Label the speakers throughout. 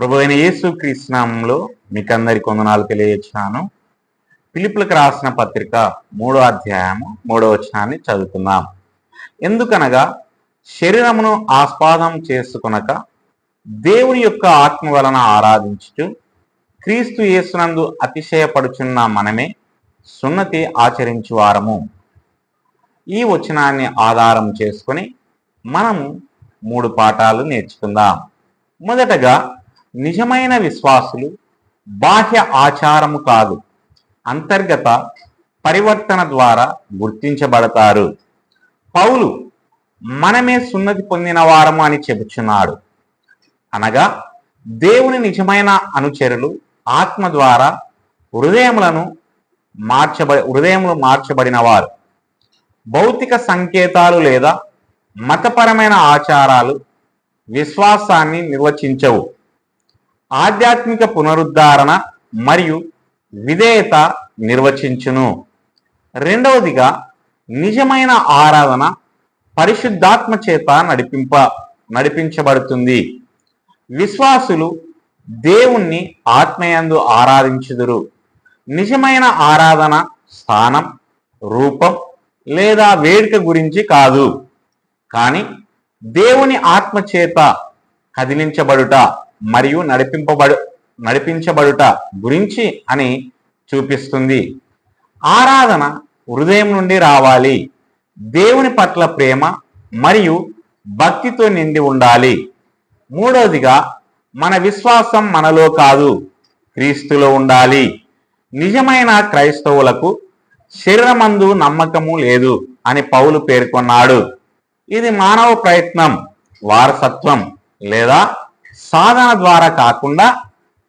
Speaker 1: ప్రభు అయిన యేసు కృష్ణంలో మీకు అందరి కొందనాలు తెలియజేస్తున్నాను. పిలుపులకు రాసిన పత్రిక మూడో అధ్యాయము మూడో వచనాన్ని చదువుకుందాం. ఎందుకనగా శరీరమును ఆస్పాదం చేసుకునక దేవుని యొక్క ఆత్మ వలన ఆరాధించుచు క్రీస్తు యేసునందు అతిశయపడుచున్న మనమే సున్నతి ఆచరించు వారము ఈ వచనాన్ని ఆధారం చేసుకొని మనము మూడు పాఠాలు నేర్చుకుందాం. మొదటగా నిజమైన విశ్వాసులు బాహ్య ఆచారము కాదు. అంతర్గత పరివర్తన ద్వారా గుర్తించబడతారు. పౌలు మనమే సున్నతి పొందిన వారము అని చెబుచున్నాడు. అనగా దేవుని నిజమైన అనుచరులు ఆత్మ ద్వారా హృదయములను మార్చబడి హృదయములు మార్చబడిన వారు. భౌతిక సంకేతాలు లేదా మతపరమైన ఆచారాలు విశ్వాసాన్ని నిర్వచించవు. ఆధ్యాత్మిక పునరుద్ధరణ మరియు విధేయత నిర్వచించును. రెండవదిగా నిజమైన ఆరాధన పరిశుద్ధాత్మ చేత నడిపింప నడిపించబడుతుంది. విశ్వాసులు దేవుణ్ణి ఆత్మయందు ఆరాధించుదురు. నిజమైన ఆరాధన స్థానం రూపం లేదా వేడుక గురించి కాదు. కానీ దేవుని ఆత్మ చేత కదిలించబడుట. మరియు నడిపింపబడు నడిపించబడుట గురించి అని చూపిస్తుంది. ఆరాధన హృదయం నుండి రావాలి. దేవుని పట్ల ప్రేమ మరియు భక్తితో నిండి ఉండాలి. మూడవదిగా మన విశ్వాసం మనలో కాదు క్రీస్తులో ఉండాలి. నిజమైన క్రైస్తవులకు శరీరమందు నమ్మకము లేదు అని పౌలు పేర్కొన్నాడు. ఇది మానవ ప్రయత్నం వారసత్వం లేదా సాధన ద్వారా కాకుండా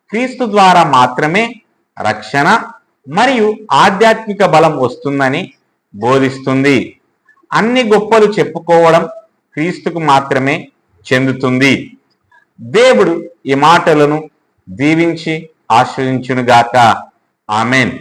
Speaker 1: క్రీస్తు ద్వారా మాత్రమే రక్షణ మరియు ఆధ్యాత్మిక బలం వస్తుందని బోధిస్తుంది. అన్ని గొప్పలు చెప్పుకోవడం క్రీస్తుకు మాత్రమే చెందుతుంది. దేవుడు ఈ మాటలను దీవించి ఆశ్రయించునుగాక. ఆమెన్.